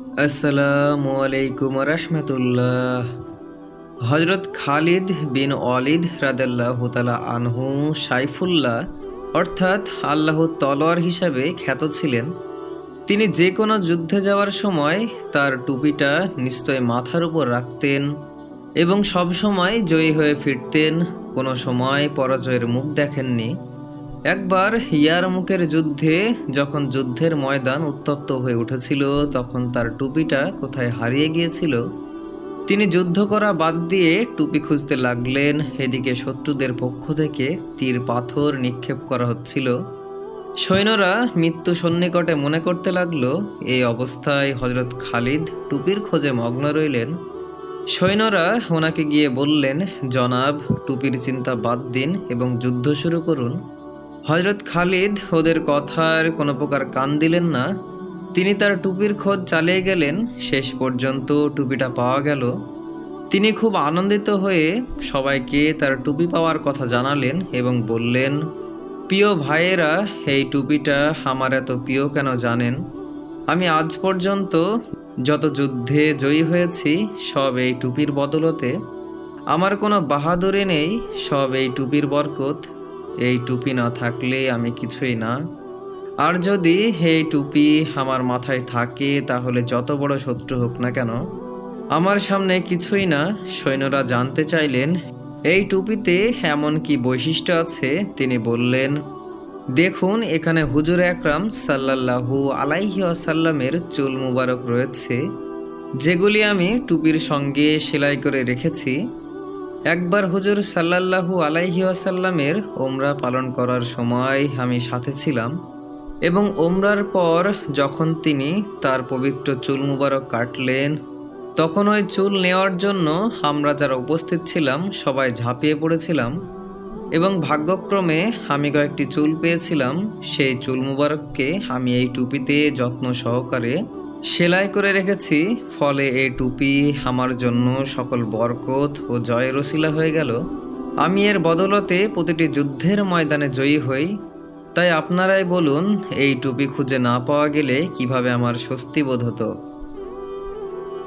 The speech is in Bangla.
আসসালামু আলাইকুম রহমতুল্লাহ। হজরত খালিদ বিন অলিদ রাদাল্লাহ তালা আনহু সাইফুল্লাহ, অর্থাৎ আল্লাহ তলোয়ার হিসাবে খ্যাত ছিলেন। তিনি যে কোনো যুদ্ধে যাওয়ার সময় তার টুপিটা নিশ্চয় মাথার উপর রাখতেন এবং সব সময় জয়ী হয়ে ফিরতেন। কোনো সময় পরাজয়ের মুখ দেখেননি। একবার ইয়ারমুকের যুদ্ধে যখন যুদ্ধের ময়দান উত্তপ্ত হয়ে উঠেছিল, তখন তার টুপিটা কোথায় হারিয়ে গিয়েছিল? তিনি যুদ্ধ করা বাদ দিয়ে টুপি খুঁজতে লাগলেন। এদিকে শত্রুদের পক্ষ থেকে তীর পাথর নিক্ষেপ করা হচ্ছিল। সৈন্যরা মৃত্যু সন্নিকটে মনে করতে লাগল, এই অবস্থায় হজরত খালিদ টুপির খোঁজে মগ্ন রইলেন। সৈন্যরা ওনাকে গিয়ে বললেন, জনাব, টুপির চিন্তা বাদ দিন এবং যুদ্ধ শুরু করুন। হজরত খালিদ ওদের কথার কোনো প্রকার কান দিলেন না। তিনি তার টুপির খোঁজ চালিয়ে গেলেন। শেষ পর্যন্ত টুপিটা পাওয়া গেল। তিনি খুব আনন্দিত হয়ে সবাইকে তার টুপি পাওয়ার কথা জানালেন এবং বললেন, প্রিয় ভাইয়েরা, এই টুপিটা আমার এত প্রিয় কেন জানেন? আমি আজ পর্যন্ত যত যুদ্ধে জয়ী হয়েছি, সব এই টুপির বদলতে। আমার কোনো বাহাদুরি নেই, সব এই টুপির বরকত। এই টুপি না থাকলে আমি কিছুই না। আর যদি এই টুপি আমার মাথায় থাকে, তাহলে যত বড় শত্রু হোক না কেন? আমার সামনে কিছুই না। সৈন্যরা জানতে চাইলেন, এই টুপিতে এমন কি বৈশিষ্ট্য আছে? তিনি বললেন, দেখুন, এখানে হুজুর একরাম সাল্লাল্লাহু আলাইহি আসাল্লামের চুল মুবারক রয়েছে। যেগুলি আমি টুপির সঙ্গে সেলাই করে রেখেছি। একবার হুজুর সাল্লাল্লাহু আলাইহি আসাল্লামের ওমরা পালন করার সময় আমি সাথে ছিলাম এবং ওমরার পর যখন তিনি তার পবিত্র চুল মুবারক কাটলেন, তখন ওই চুল নেওয়ার জন্য আমরা যারা উপস্থিত ছিলাম সবাই ঝাঁপিয়ে পড়েছিলাম এবং ভাগ্যক্রমে আমি কয়েকটি চুল পেয়েছিলাম। সেই চুল মুবারককে আমি এই টুপিতে যত্ন সহকারে সেলাই করে রেখেছি, ফলে এই টুপি আমার জন্য সকল বরকত ও জয়ের ওসিলা হয়ে গেল। আমি এর বদলতে প্রতিটি যুদ্ধের ময়দানে জয়ী হই। তাই আপনারাই বলুন, এই টুপি খুঁজে না পাওয়া গেলে কীভাবে আমার স্বস্তি বোধ হতো?